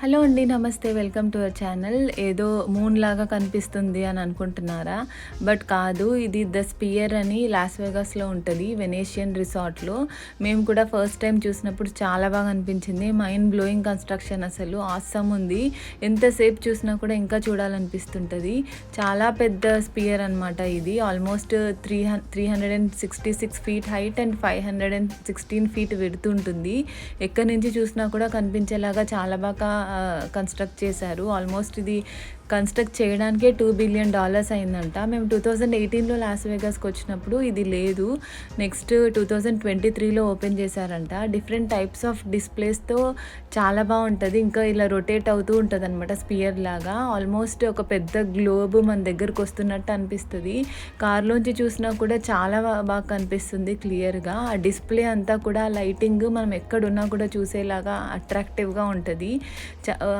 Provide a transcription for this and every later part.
Hello అండి నమస్తే. Welcome to our channel. ఏదో మూన్ లాగా కనిపిస్తుంది అని అనుకుంటున్నారా? బట్ కాదు ఇది ద స్పియర్ అని లాస్ వెగాస్లో ఉంటుంది వెనేషియన్ రిసార్ట్లో. మేము కూడా ఫస్ట్ టైం చూసినప్పుడు చాలా బాగా అనిపించింది. మైండ్ బ్లోయింగ్ కన్స్ట్రక్షన్ అసలు ఆసమ్ ఉంది. ఎంతసేపు చూసినా కూడా ఇంకా చూడాలనిపిస్తుంటుంది. చాలా పెద్ద స్పియర్ అనమాట ఇది. Almost three hun three hundred and sixty six feet height and five hundred and sixteen feet విడుతుంటుంది ఎక్కడి నుంచి చూసినా కూడా కనిపించేలాగా చాలా బాగా కన్స్ట్రక్ట్ చేశారు. ఆల్మోస్ట్ ఇది కన్స్ట్రక్ట్ చేయడానికే టూ బిలియన్ డాలర్స్ అయిందంట. మేము టూ థౌజండ్ ఎయిటీన్లో లాస్ వేగాస్కి వచ్చినప్పుడు ఇది లేదు. నెక్స్ట్ టూ థౌజండ్ ట్వంటీ త్రీలో ఓపెన్ చేశారంట. డిఫరెంట్ టైప్స్ ఆఫ్ డిస్ప్లేస్తో చాలా బాగుంటుంది. ఇంకా ఇలా రొటేట్ అవుతూ ఉంటుంది అనమాట స్పియర్ లాగా. ఆల్మోస్ట్ ఒక పెద్ద గ్లోబ్ మన దగ్గరకు వస్తున్నట్టు అనిపిస్తుంది. కార్లోంచి చూసినా కూడా చాలా బాగా కనిపిస్తుంది క్లియర్గా ఆ డిస్ప్లే అంతా కూడా లైటింగ్ మనం ఎక్కడున్నా కూడా చూసేలాగా అట్రాక్టివ్గా ఉంటుంది.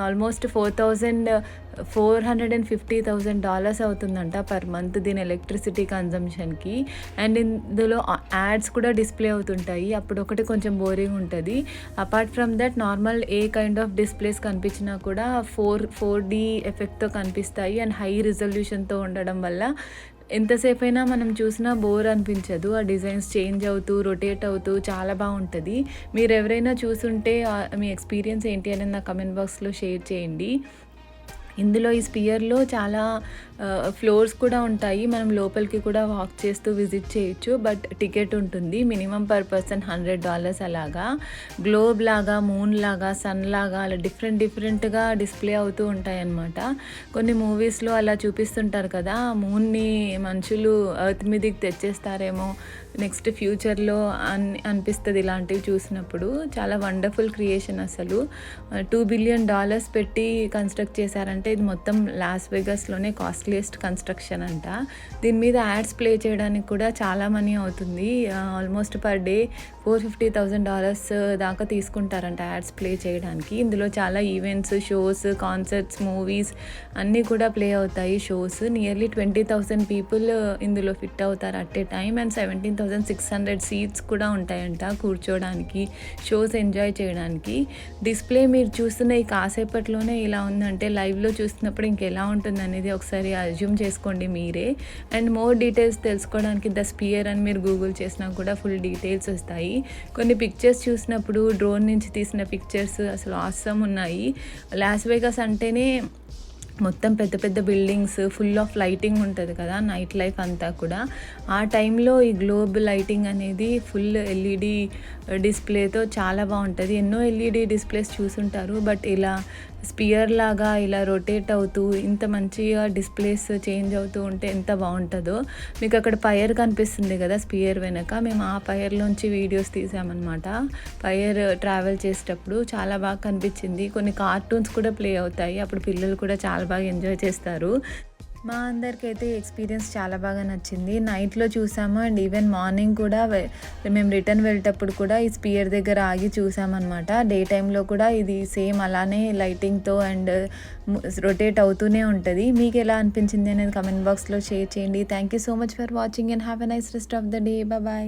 Almost four thousand four hundred and fifty thousand dollars అవుతుందంట పర్ మంత్ దీని ఎలక్ట్రిసిటీ కన్జంప్షన్కి అండ్ ఇందులో యాడ్స్ కూడా డిస్ప్లే అవుతుంటాయి. అప్పుడు ఒకటి కొంచెం బోరింగ్ ఉంటుంది. Apart from that normal a kind of displays కనిపించినా కూడా ఫోర్ ఫోర్ డి ఎఫెక్ట్తో కనిపిస్తాయి. అండ్ హై రిజల్యూషన్తో ఉండడం వల్ల ఎంతసేపు అయినా మనం చూసినా బోర్ అనిపించదు. ఆ డిజైన్స్ చేంజ్ అవుతూ రొటేట్ అవుతూ చాలా బాగుంటుంది. మీరు ఎవరైనా చూసుంటే మీ ఎక్స్పీరియన్స్ ఏంటి అనేది నా కమెంట్ బాక్స్లో షేర్ చేయండి. ఇందులో ఈ స్పియర్లో చాలా ఫ్లోర్స్ కూడా ఉంటాయి. మనం లోపలికి కూడా వాక్ చేస్తూ విజిట్ చేయొచ్చు. బట్ టికెట్ ఉంటుంది. Minimum per person hundred dollars అలాగా. గ్లోబ్ లాగా మూన్ లాగా సన్ లాగా అలా డిఫరెంట్ డిఫరెంట్గా డిస్ప్లే అవుతూ ఉంటాయి అన్నమాట కొన్ని మూవీస్లో అలా చూపిస్తుంటారు కదా మూన్ని మనుషులు ఎర్త్ మీదకి తెచ్చేస్తారేమో నెక్స్ట్ ఫ్యూచర్లో అని అనిపిస్తుంది ఇలాంటివి చూసినప్పుడు. చాలా వండర్ఫుల్ క్రియేషన్ అసలు. టూ బిలియన్ డాలర్స్ పెట్టి కన్స్ట్రక్ట్ చేశారంటే ఇది మొత్తం లాస్ వెగస్లోనే కాస్ట్లీయెస్ట్ కన్స్ట్రక్షన్ అంట. దీని మీద యాడ్స్ ప్లే చేయడానికి కూడా చాలా మనీ అవుతుంది. Almost per day four fifty thousand dollars దాకా తీసుకుంటారంట యాడ్స్ ప్లే చేయడానికి. ఇందులో చాలా ఈవెంట్స్ షోస్ కాన్సర్ట్స్ మూవీస్ అన్నీ కూడా ప్లే అవుతాయి shows nearly twenty thousand people ఇందులో ఫిట్ అవుతారు at a time and seventeen thousand six hundred seats కూడా ఉంటాయంట కూర్చోడానికి షోస్ ఎంజాయ్ చేయడానికి. డిస్ప్లే మీరు చూస్తున్న ఈ కాసేపట్లోనే ఇలా ఉందంటే లైవ్లో చూస్తున్నప్పుడు ఇంకెలా ఉంటుంది అనేది ఒకసారి అజ్యూమ్ చేసుకోండి మీరే. అండ్ మోర్ డీటెయిల్స్ తెలుసుకోవడానికి ద స్పియర్ అని మీరు గూగుల్ చేసినా కూడా ఫుల్ డీటెయిల్స్ వస్తాయి. కొన్ని పిక్చర్స్ చూసినప్పుడు డ్రోన్ నుంచి తీసిన పిక్చర్స్ అసలు ఆసం ఉన్నాయి. లాస్ వేగస్ అంటేనే మొత్తం పెద్ద పెద్ద బిల్డింగ్స్ ఫుల్ ఆఫ్ లైటింగ్ ఉంటుంది కదా నైట్ లైఫ్ అంతా కూడా. ఆ టైంలో ఈ గ్లోబ్ లైటింగ్ అనేది ఫుల్ ఎల్ఈడి డిస్ప్లేతో చాలా బాగుంటుంది. ఎన్నో ఎల్ఈడి డిస్ప్లేస్ చూసుంటారు బట్ ఇలా స్పియర్ లాగా ఇలా రొటేట్ అవుతూ ఇంత మంచిగా డిస్ప్లేస్ చేంజ్ అవుతూ ఉంటే ఎంత బాగుంటుందో. మీకు అక్కడ పైర్ కనిపిస్తుంది కదా స్పియర్ వెనక. మేము ఆ పైర్లోంచి వీడియోస్ తీసామన్నమాట. పైర్ ట్రావెల్ చేసేటప్పుడు చాలా బాగా కనిపించింది. కొన్ని కార్టూన్స్ కూడా ప్లే అవుతాయి. అప్పుడు పిల్లలు కూడా చాలా బాగా ఎంజాయ్ చేస్తారు. మా అందరికైతే ఎక్స్పీరియన్స్ చాలా బాగా నచ్చింది. నైట్లో చూసాము అండ్ ఈవెన్ మార్నింగ్ కూడా మేము రిటర్న్ వెళ్ళేటప్పుడు కూడా ఈ స్పియర్ దగ్గర ఆగి చూసామన్నమాట. డే టైంలో కూడా ఇది సేమ్ అలానే లైటింగ్తో అండ్ రొటేట్ అవుతూనే ఉంటుంది. మీకు ఎలా అనిపించింది అనేది కమెంట్ బాక్స్లో షేర్ చేయండి. Thank you so much for watching and have a nice rest of the day. Bye.